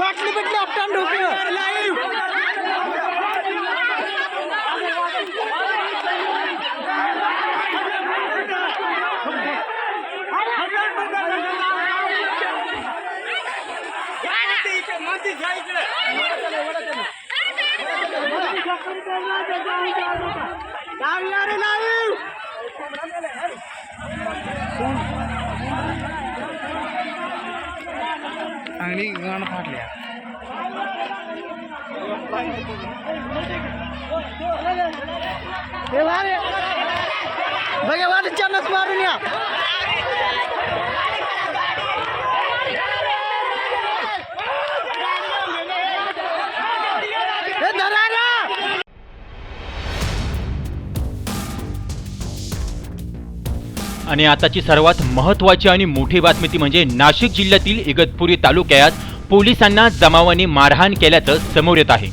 বাটলি বাটলি আপনার ঢুকে live Down! चांगली गाण फाटल्या बघा वाट चन्नच मारून या आणि आताची सर्वात महत्त्वाची आणि मोठी बातमी ती म्हणजे नाशिक जिल्ह्यातील इगतपुरी तालुक्यात पोलिसांना जमावाने मारहाण केल्याचं समोर येत आहे.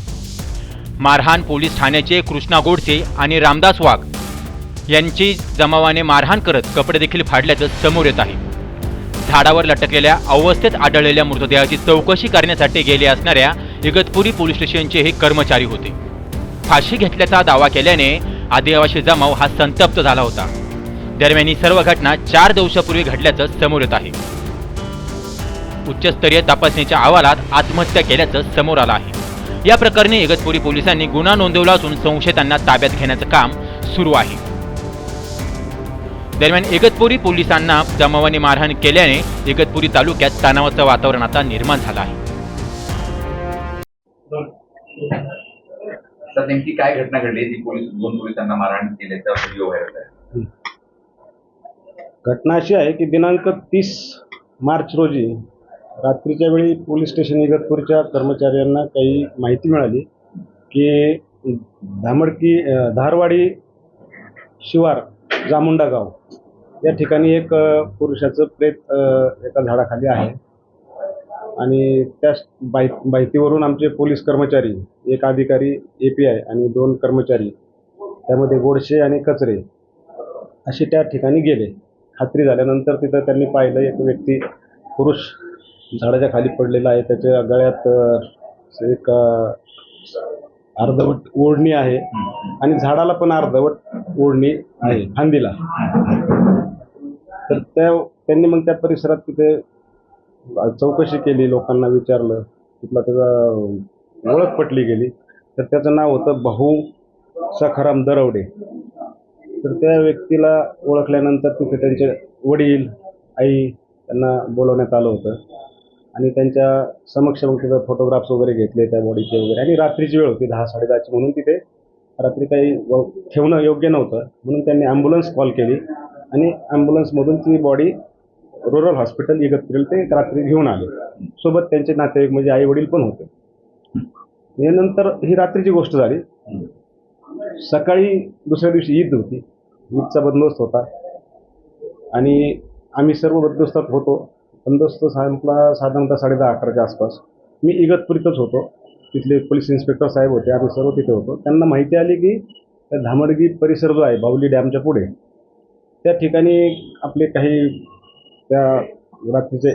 मारहाण पोलीस ठाण्याचे कृष्णा गोडसे आणि रामदास वाघ यांची जमावाने मारहाण करत कपडे देखील फाडल्याचं समोर येत आहे. झाडावर लटकलेल्या अवस्थेत आढळलेल्या मृतदेहाची चौकशी करण्यासाठी गेले असणाऱ्या इगतपुरी पोलीस स्टेशनचे हे कर्मचारी होते. फाशी घेतल्याचा दावा केल्याने आदिवासी जमाव हा संतप्त झाला होता. दरम्यान ही सर्व घटना चार दिवसापूर्वी घडल्याचं समोर येत आहे. उच्चस्तरीय तपासणीच्या अहवालात आत्महत्या केल्याचं समोर आलं आहे. या प्रकरणी इगतपुरी पोलिसांनी गुन्हा नोंदवला असून संशयितांना ताब्यात घेण्याचं काम सुरू आहे. दरम्यान इगतपुरी पोलिसांना जमावाने मारहाण केल्याने इगतपुरी तालुक्यात तणावाचं वातावरण आता निर्माण झालं आहे. नेमकी काय घटना घडली? ती पोलीस दोन पोलिसांना मारहाण केल्याचा व्हिडिओ व्हायरल आहे घटना अशी आहे की दिनांक तीस मार्च रोजी रात्रीच्या वेळी पोलीस स्टेशन इगतपूरच्या कर्मचाऱ्यांना काही माहिती मिळाली की धामडकी धारवाडी शिवार जामुंडा गाव या ठिकाणी एक पुरुषाचं प्रेत एका झाडाखाली आहे. आणि त्या बाय माहितीवरून आमचे पोलीस कर्मचारी एक अधिकारी ए पी आय आणि दोन कर्मचारी त्यामध्ये गोडशे आणि कचरे असे त्या ठिकाणी गेले. खात्री झाल्यानंतर तिथं त्यांनी पाहिलं एक व्यक्ती पुरुष झाडाच्या खाली पडलेला आहे. त्याच्या गळ्यात एक अर्धवट ओढणी आहे आणि झाडाला पण अर्धवट ओढणी आहे फांदीला. तर त्या त्यांनी मग त्या परिसरात तिथे चौकशी केली लोकांना विचारलं. तिथला त्याचा ओळख पटली गेली. तर त्याचं नाव होतं भाऊ सखाराम दरवडे. तर त्या व्यक्तीला ओळखल्यानंतर तिथे त्यांचे वडील आई त्यांना बोलवण्यात आलं होतं. आणि त्यांच्या समक्ष मग तिथं फोटोग्राफ्स वगैरे घेतले त्या बॉडीचे वगैरे. आणि रात्रीची वेळ होती दहा साडेदहाची. म्हणून तिथे रात्री काही व- ठेवणं योग्य नव्हतं. म्हणून त्यांनी ॲम्ब्युलन्स कॉल केली. आणि ॲम्ब्युलन्समधून ती बॉडी रुरल हॉस्पिटल इगतपुरीला ते रात्री घेऊन आले. सोबत त्यांचे नातेवाईक म्हणजे आई वडील पण होते. यानंतर ही रात्रीची गोष्ट झाली. सकाळी दुसऱ्या दिवशी ईद होती. ईदचा बंदोबस्त होता. आणि आम्ही सर्व बंदोबस्तात होतो. बंदोबस्त संपला साधारणतः साडेदहा अकराच्या आसपास. मी इगतपुरीतच होतो. तिथले पोलीस इन्स्पेक्टर साहेब होते. आम्ही सर्व तिथे होतो. त्यांना माहिती आली की त्या धामडगी परिसर जो आहे बाहुली डॅमच्या पुढे त्या ठिकाणी आपले काही त्या रात्रीचे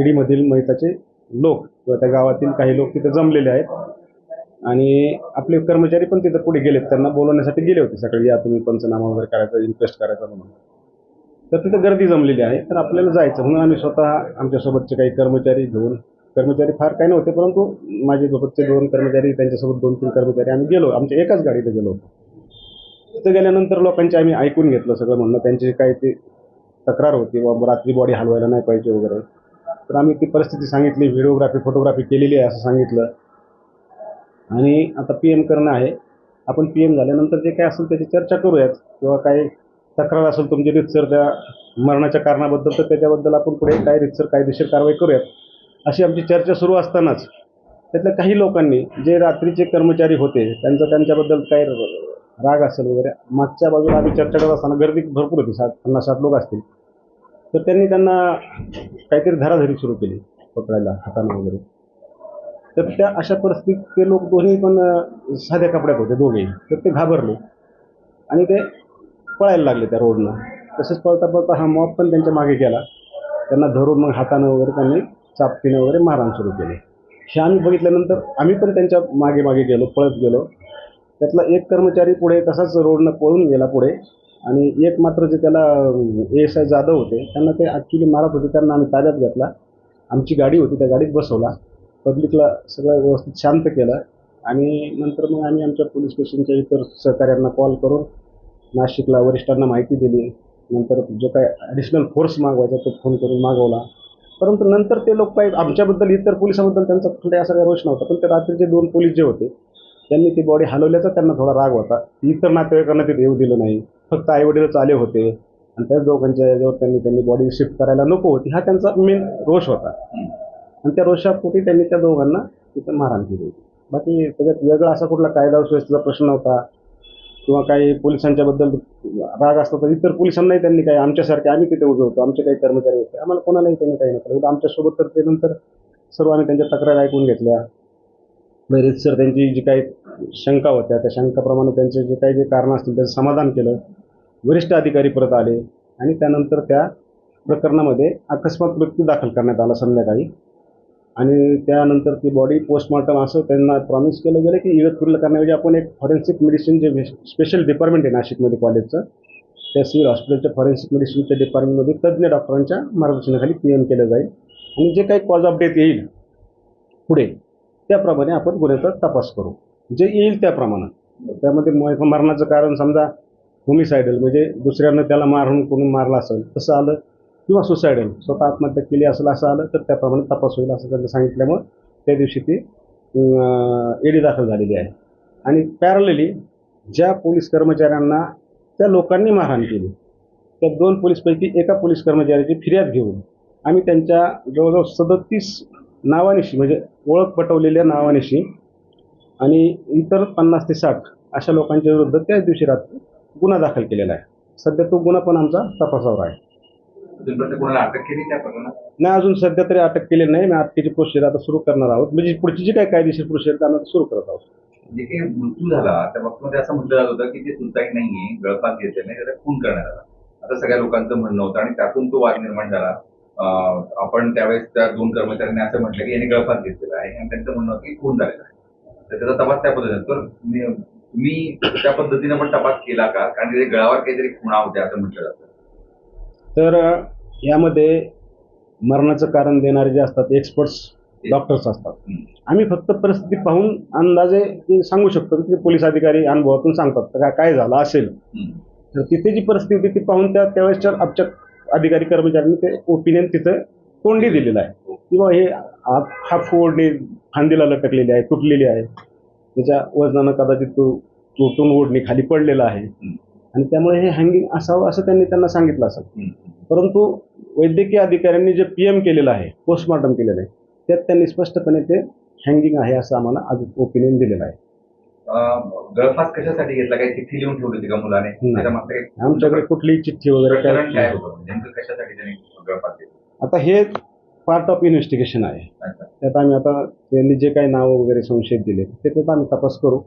ईडीमधील महिताचे लोक किंवा त्या गावातील काही लोक तिथे जमलेले आहेत. आणि आपले कर्मचारी पण तिथं पुढे गेलेत. त्यांना बोलवण्यासाठी गेले होते सकाळी या तुम्ही पंचनामा वगैरे करायचा इंटरेस्ट करायचा म्हणून. तर तिथं गर्दी जमलेली आहे. तर आपल्याला जायचं. म्हणून आम्ही स्वतः आमच्यासोबतचे काही कर्मचारी घेऊन कर्मचारी फार काही नव्हते परंतु माझे सोबतचे दोन कर्मचारी त्यांच्यासोबत दोन तीन कर्मचारी आम्ही गेलो. आमच्या एकाच गाडीत गेलो होतो. तिथं गेल्यानंतर लोकांचे आम्ही ऐकून घेतलं सगळं म्हणणं. त्यांची काय ते तक्रार होती बाबा रात्री बॉडी हलवायला नाही पाहिजे वगैरे. तर आम्ही ती परिस्थिती सांगितली. व्हिडिओग्राफी फोटोग्राफी केलेली आहे असं सांगितलं. आणि आता पी एम करणं आहे. आपण पी एम झाल्यानंतर जे काय असेल त्याची चर्चा करूयात. किंवा काही तक्रार असेल तुमची रितसर त्या मरणाच्या कारणाबद्दल तर त्याच्याबद्दल आपण पुढे काय रितसर कायदेशीर कारवाई करूयात. अशी आमची चर्चा सुरू असतानाच त्यातल्या काही लोकांनी जे रात्रीचे कर्मचारी होते त्यांचं त्यांच्याबद्दल काही राग असेल वगैरे मागच्या बाजूला आम्ही चर्चा करत असताना गर्दी भरपूर होती सात पन्नास साठ लोक असतील. तर त्यांनी त्यांना काहीतरी धराधरी सुरू केली पकडायला हाताने वगैरे. तर त्या अशा परिस्थितीत ते लोक दोन्ही पण साध्या कपड्यात होते दोघेही. तर ते घाबरले. आणि ते पळायला लागले त्या रोडनं. तसेच पळता पळता हा मॉब पण त्यांच्या मागे गेला. त्यांना धरून मग हातानं वगैरे त्यांनी चापटीने वगैरे मारहाण सुरू केली. हे आम्ही बघितल्यानंतर आम्ही पण त्यांच्या मागे मागे गेलो पळत गेलो. त्यातला एक कर्मचारी पुढे तसाच रोडनं पळून गेला पुढे. आणि एक मात्र जे त्याला एस आय जाधव होते त्यांना ते ॲक्च्युली मारत होते. त्यांना आम्ही ताब्यात घेतला. आमची गाडी होती त्या गाडीत बसवला. पब्लिकला सगळं व्यवस्थित शांत केलं. आणि नंतर मग आम्ही आमच्या पोलीस स्टेशनच्या इतर सहकाऱ्यांना कॉल करून नाशिकला वरिष्ठांना माहिती दिली. नंतर जो काय ॲडिशनल फोर्स मागवायचा तो फोन करून मागवला. परंतु नंतर ते लोक काही आमच्याबद्दल इतर पोलिसांबद्दल त्यांचा कुठल्या असा काही रोष नव्हता. पण ते रात्रीचे दोन पोलीस जे होते त्यांनी ती बॉडी हलवल्याचा त्यांना थोडा राग होता. इतर नातेवाईकांना ते येऊ दिलं नाही. फक्त आईवडीलच आले होते. आणि त्याच दोघांच्या याच्यावर त्यांनी त्यांनी बॉडी शिफ्ट करायला नको होती. हा त्यांचा मेन रोष होता. आणि त्या रोषापोटी त्यांनी त्या दोघांना तिथं मारहाण केली होती. बाकी त्याच्यात वेगळा असा कुठला कायदा सुव्यवस्थेचा प्रश्न होता किंवा काही पोलिसांच्या बद्दल राग असतो तर इतर पोलिसांनाही त्यांनी काही आमच्यासारखे आम्ही तिथे उभे होतो आमचे काही कर्मचारी होते आम्हाला कोणालाही त्यांनी काही नाही केलं आमच्यासोबत तर ते नंतर सर्व आम्ही त्यांच्या तक्रार ऐकून घेतल्या. बरेच सर त्यांची जी काही शंका होत्या त्या शंकाप्रमाणे त्यांचे जे काही जे कारणं असतील त्याचं समाधान केलं. वरिष्ठ अधिकारी परत आले आणि त्यानंतर त्या प्रकरणामध्ये अकस्मात मृत्यू दाखल करण्यात आला संध्याकाळी. आणि त्यानंतर ती बॉडी पोस्टमॉर्टम असं त्यांना प्रॉमिस केलं गेलं की इगतपुरीला करण्याऐवजी आपण एक फॉरेन्सिक मेडिसिन जे स्पेशल डिपार्टमेंट आहे नाशिकमध्ये कॉलेजचं त्या सिव्हिल हॉस्पिटलच्या फॉरेन्सिक मेडिसिनच्या डिपार्टमेंटमध्ये तज्ज्ञ डॉक्टरांच्या मार्गदर्शनाखाली पी एम केलं जाईल. आणि जे काही कॉज ऑफ डेथ येईल पुढे त्याप्रमाणे आपण गुन्ह्याचा तपास करू. जे येईल त्याप्रमाणे. त्यामध्ये मरणाचं कारण समजा होमिसायडल म्हणजे दुसऱ्यानं त्याला मारून कोणी मारला असेल तसं आलं किंवा सुसायडल स्वतः आत्महत्या केली असेल असं आलं तर त्याप्रमाणे तपास होईल असं त्यांना सांगितल्यामुळं त्या दिवशी ती एडी दाखल झालेली आहे. आणि पॅरलली ज्या पोलीस कर्मचाऱ्यांना त्या लोकांनी मारहाण केली त्या दोन पोलीसपैकी एका पोलीस कर्मचाऱ्याची फिर्याद घेऊन आम्ही त्यांच्या जवळजवळ सदतीस नावानिशी म्हणजे ओळख पटवलेल्या नावानिशी आणि इतर पन्नास ते साठ अशा लोकांच्या विरुद्ध त्याच दिवशी रात्री गुन्हा दाखल केलेला आहे. सध्या तो गुन्हा पण आमचा तपासावर आहे. अजूनपर्यंत कोणाला अटक केली त्या प्रकरणात? नाही अजून सध्या तरी अटक केलेली नाही. मी अटकेची प्रोसिजर आता सुरू करणार आहोत. म्हणजे पुढची जी काही कायदेशीर प्रोसिजर त्यांना सुरू करत आहोत. जे काही मृत्यू झाला त्या बाबतीमध्ये असं म्हटलं जात होतं की ते सुसाईड नाहीये गळफास घेतले नाही त्याचा खून करण्यात आला. असं सगळ्या लोकांचं म्हणणं होतं आणि त्यातून तो वाद निर्माण झाला. आपण त्यावेळेस त्या दोन कर्मचाऱ्यांनी असं म्हटलं की यांनी गळफास घेतलेला आहे आणि त्यांचं म्हणणं होतं की खून झालेला आहे. तर त्याचा तपास त्या पद्धतीने तर मी- तुम्ही त्या पद्धतीने पण तपास केला का? कारण तिथे गळावर काहीतरी खुणा होत्या असं म्हटलं जातं. तर यामध्ये मरणाचं कारण देणारे जे असतात एक्सपर्ट्स डॉक्टर्स असतात. आम्ही फक्त परिस्थिती पाहून अंदाजे सांगू शकतो की पोलीस अधिकारी अनुभवातून सांगतात तर काय- झालं असेल. तर तिथे जी परिस्थिती ती पाहून त्या त्यावेळेसच्या आमच्या अधिकारी कर्मचाऱ्यांनी ते ओपिनियन तिथं तोंडी दिलेलं आहे. किंवा हे हा- हाफ ओढणी फांदीला लटकलेली आहे तुटलेली आहे. त्याच्या वजनानं कदाचित तो तुटून ओढणी खाली पडलेला आहे. आणि त्यामुळे हे हँगिंग असावं असं त्यांनी त्यांना सांगितलं असेल. हम्म. परंतु वैद्यकीय अधिकाऱ्यांनी जे पी एम केलेलं आहे पोस्टमॉर्टम केलेलं आहे त्यात त्यांनी स्पष्टपणे ते हँगिंग आहे असं आम्हाला आज ओपिनियन दिलेलं आहे. गळफास कशासाठी घेतला? काही चिठ्ठी लिहून ठेवली होती का मुलाने? आमच्याकडे कुठलीही चिठ्ठी वगैरे काय कशासाठी आता हे पार्ट ऑफ इन्व्हेस्टिगेशन आहे. त्यात आम्ही आता त्यांनी जे काही नावं वगैरे संशयित दिले ते त्यात आम्ही तपास करू.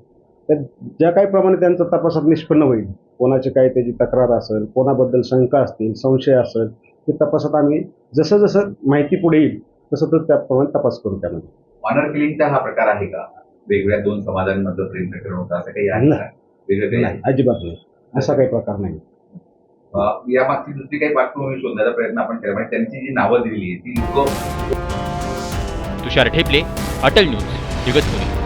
त्यात ज्या काही प्रमाणे त्यांचा तपासात निष्पन्न होईल कोणाची काय त्याची तक्रार असेल कोणाबद्दल शंका असतील संशय असेल ते तपासात आम्ही जसं जसं माहिती पुढे येईल तसं तर त्याप्रमाणे तपास करू त्यामध्ये. ऑनर किलिंगचा हा प्रकार आहे का? वेगवेगळ्या दोन समाजांमधलं प्रेम प्रकरण होतं असं काही आहे का. वेगळं काही आहे नाही अजिबात नाही. असा काही प्रकार नाही. अं, या मागची दुसरी काही पार्श्वभूमी शोधण्याचा प्रयत्न आपण केला म्हणजे त्यांची जी नावं दिलेली आहे ती लोक तुषार ठेपले अटल न्यूज इगतपुरी